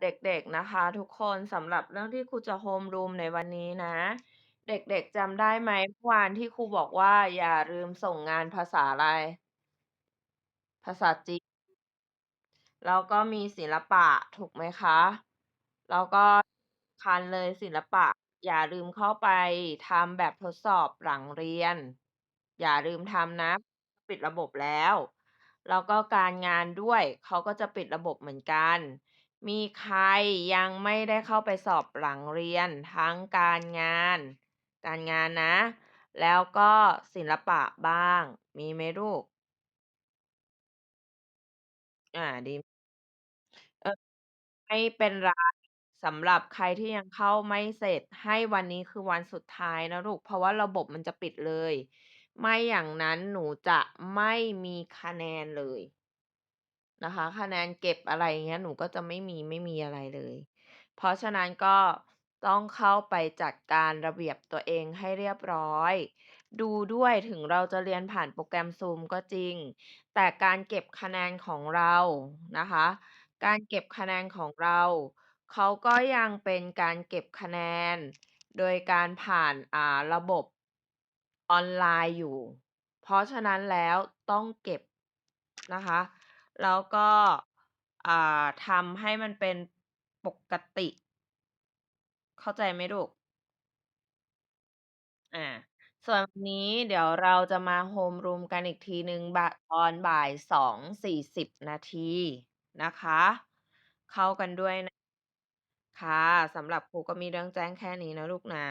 เด็ก ๆ นะคะทุกคน สำหรับเรื่องที่ครูจะโฮมรูมในวันนี้นะ เด็ก ๆ จำได้ไหม เมื่อวานที่ครูบอกว่า อย่าลืมส่งงานภาษาอะไร?ภาษาจีน แล้วก็มีศิลปะ ถูกไหมคะ แล้วก็ คัญเลยศิลปะ อย่าลืมเข้าไปทำแบบทดสอบหลังเรียน อย่าลืมทำนะ ปิดระบบแล้ว แล้วก็การงานด้วย เขาก็จะปิดระบบเหมือนกัน มีใครยังไม่ได้เข้าไปสอบหลังเรียนทั้งการงาน การงานนะ แล้วก็ศิลปะบ้าง มีไหมลูก?อา ดี เออ ไม่เป็นไร สำหรับใครที่ยังเข้าไม่เสร็จ ให้วันนี้คือวันสุดท้ายนะลูก เพราะว่าระบบมันจะปิดเลย ไม่อย่างนั้นหนูจะไม่มีคะแนนเลย นะคะ คะแนนเก็บ อะไรอย่างเงี้ย หนูก็จะไม่มี ไม่มีอะไรเลย เพราะฉะนั้นก็ต้องเข้าไปจัดการระเบียบตัวเองให้เรียบร้อย ดูด้วย ถึงเราจะเรียนผ่านโปรแกรม Zoom ก็จริง แต่การเก็บคะแนนของเรานะคะ การเก็บคะแนนของเรา เขาก็ยังเป็นการเก็บคะแนนโดยการผ่าน อ่า ระบบออนไลน์อยู่ เพราะฉะนั้นแล้วต้องเก็บนะคะ แล้วก็ อ่า ทำให้มันเป็นปกติ เข้าใจไหมลูก?อา ส่วนวันนี้เดี๋ยวเราจะมาโฮมรูมกันอีกทีหนึ่งบะตอนบ่าย 2:40 นาทีนะคะ เข้ากันด้วย นะ ค่ะ สำหรับครูก็มีเรื่องแจ้งแค่นี้นะลูกนะ